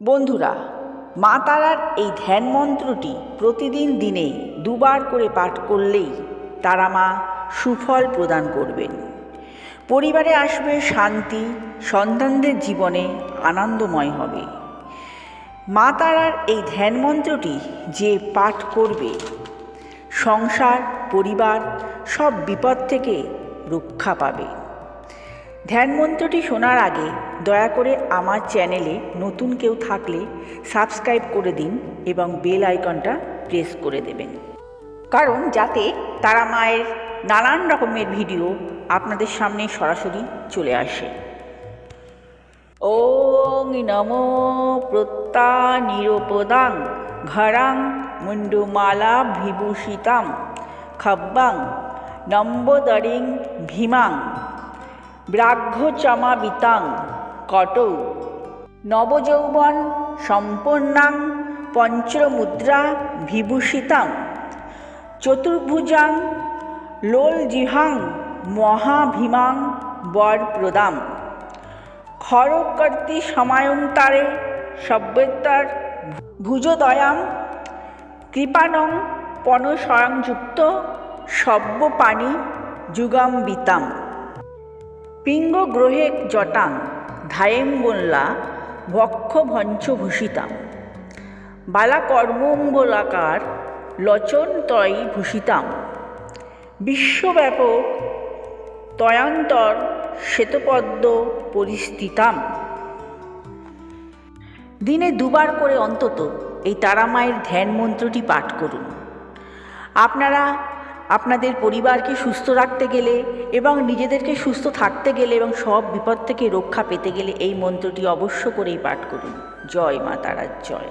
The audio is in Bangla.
বন্ধুরা মা তারার এই ধ্যান মন্ত্রটি প্রতিদিন দিনে দুবার করে পাঠ করলেই তারা মা সুফল প্রদান করবেন। পরিবারে আসবে শান্তি, সন্তানদের জীবনে আনন্দময় হবে। মা তারার এই ধ্যান মন্ত্রটি যে পাঠ করবে, সংসার, পরিবার সব বিপদ থেকে রক্ষা পাবে। ধ্যান মন্ত্রটি শোনার আগে দয়া করে আমার চ্যানেলে নতুন কেউ থাকলে সাবস্ক্রাইব করে দিন এবং বেল আইকনটা প্রেস করে দেবেন। কারণ যাতে তারা মায়ের নানান রকমের ভিডিও আপনাদের সামনে সরাসরি চলে আসে। ওং প্রত্যা প্রত্যানিরোপদাং ঘরাং মুন্ডুমালা বিভূষিতাম খব্বাং নম্বদরিং ভীমাং। ব্রাঘ্যচমাবিতাং কটৌ। নবযৌবন সম্পন্নাং পঞ্চমুদ্রা বিভূষিতাং। চতুর্ভুজাং লোলজিহাং মহাভীমাং বরপ্রদাম। খরকর্তি সমায়ন্তারে সভ্যতার ভুজদয়াম। কৃপানং পনস্বয়ংযুক্ত সব্যপাণি যুগাম্বিতাম। পিঙ্গ গ্রহে জটাং ধায়েম্বল্লা ভক্ষ ভঞ্চভূষিতাম বালাকর্মম্বলাকার লচনতয় ভূষিতাম। বিশ্বব্যাপক তয়ান্তর শ্বেতপদ্ম পরিস্থিতাম। দিনে দুবার করে অন্তত এই তারামায়ের ধ্যান মন্ত্রটি পাঠ করুন। আপনারা আপনাদের পরিবারকে সুস্থ রাখতে গেলে এবং নিজেদেরকে সুস্থ থাকতে গেলে এবং সব বিপদ থেকে রক্ষা পেতে গেলে এই মন্ত্রটি অবশ্য করেই পাঠ করুন। জয় মা তারার জয়।